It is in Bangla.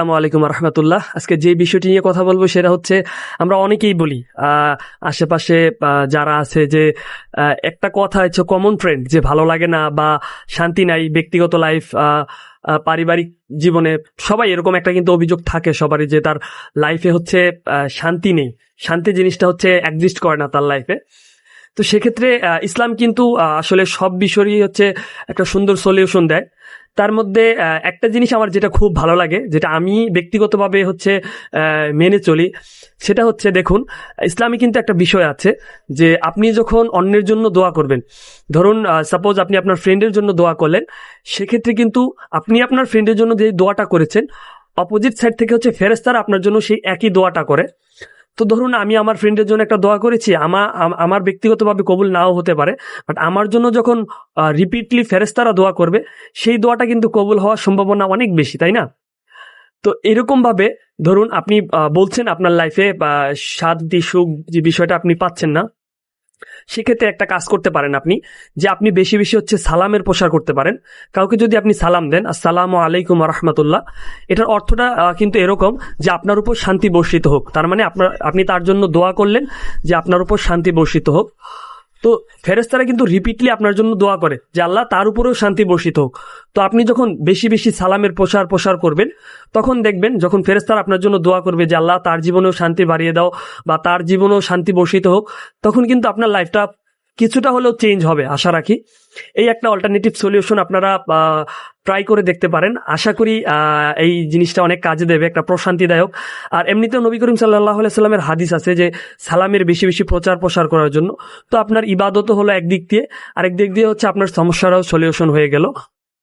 আসসালামু আলাইকুম রহমতুল্লাহ। আজকে যে বিষয়টি নিয়ে কথা বলব সেটা হচ্ছে, আমরা অনেকেই বলি আশেপাশে যারা আছে যে একটা কথা হচ্ছে কমন ট্রেন্ড যে ভালো লাগে না বা শান্তি নাই, ব্যক্তিগত লাইফ পারিবারিক জীবনে সবাই এরকম একটা কিন্তু অভিযোগ থাকে সবারই যে তার লাইফে হচ্ছে শান্তি নেই। শান্তি জিনিসটা হচ্ছে এক্সিস্ট করে না তার লাইফে তো সেক্ষেত্রে ইসলাম কিন্তু আসলে সব বিষয়েরই হচ্ছে একটা সুন্দর সলিউশন দেয়। তার মধ্যে একটা জিনিস আমার যেটা খুব ভালো লাগে, যেটা আমি ব্যক্তিগতভাবে হচ্ছে মেনে চলি, সেটা হচ্ছে দেখুন, ইসলামে কিন্তু একটা বিষয় আছে যে আপনি যখন অন্যের জন্য দোয়া করবেন, ধরুন সাপোজ আপনি আপনার ফ্রেন্ডের জন্য দোয়া করলেন, সেক্ষেত্রে কিন্তু আপনি আপনার ফ্রেন্ডের জন্য যে দোয়াটা করেছেন অপোজিট সাইড থেকে হচ্ছে ফেরেস্তারা আপনার জন্য সেই একই দোয়াটা করে। তো ধরুন আমি আমার ফ্রেন্ডের জন্য একটা দোয়া করেছি আমার আমার ব্যক্তিগতভাবে কবুল নাও হতে পারে বাট আমার জন্য যখন রিপিটলি ফেরেস্তারা দোয়া করবে, সেই দোয়াটা কিন্তু কবুল হওয়ার সম্ভাবনা অনেক বেশি, তাই না? তো এরকমভাবে ধরুন আপনি বলছেন আপনার লাইফে শান্তি সুখ যে বিষয়টা আপনি পাচ্ছেন না সেক্ষেত্রে একটা কাজ করতে পারেন আপনি, যে আপনি বেশি বেশি হচ্ছে সালামের প্রসার করতে পারেন। কাউকে যদি আপনি সালাম দেন, আসসালামু আলাইকুম রহমতুল্লাহ, এটার অর্থটা কিন্তু এরকম যে আপনার উপর শান্তি বর্ষিত হোক। তার মানে আপনার, আপনি তার জন্য দোয়া করলেন যে আপনার উপর শান্তি বর্ষিত হোক। তো ফেরেস্তারা কিন্তু রিপিটলি আপনার জন্য দোয়া করে যে আল্লাহ তার উপরেও শান্তি বর্ষিত হোক। তো আপনি যখন বেশি বেশি সালামের প্রসার প্রসার করবেন, তখন দেখবেন যখন ফেরেস্তারা আপনার জন্য দোয়া করবে যে আল্লাহ তার জীবনেও শান্তি বাড়িয়ে দাও বা তার জীবনেও শান্তি বর্ষিত হোক, তখন কিন্তু আপনার লাইফটা কিছুটা হলেও চেঞ্জ হবে, আশা রাখি। এই একটা অল্টারনেটিভ সলিউশন আপনারা ট্রাই করে দেখতে পারেন। আশা করি এই জিনিসটা অনেক কাজে দেবে, একটা প্রশান্তিদায়ক। আর এমনিতেও নবী করিম সাল্লাহ সাল্লামের হাদিস আছে যে, সালামের বেশি বেশি প্রচার প্রসার করার জন্য। তো আপনার ইবাদত হলো একদিক দিয়ে। আরেক দিক দিয়ে হচ্ছে আপনার সমস্যারও সলিউশন হয়ে গেল।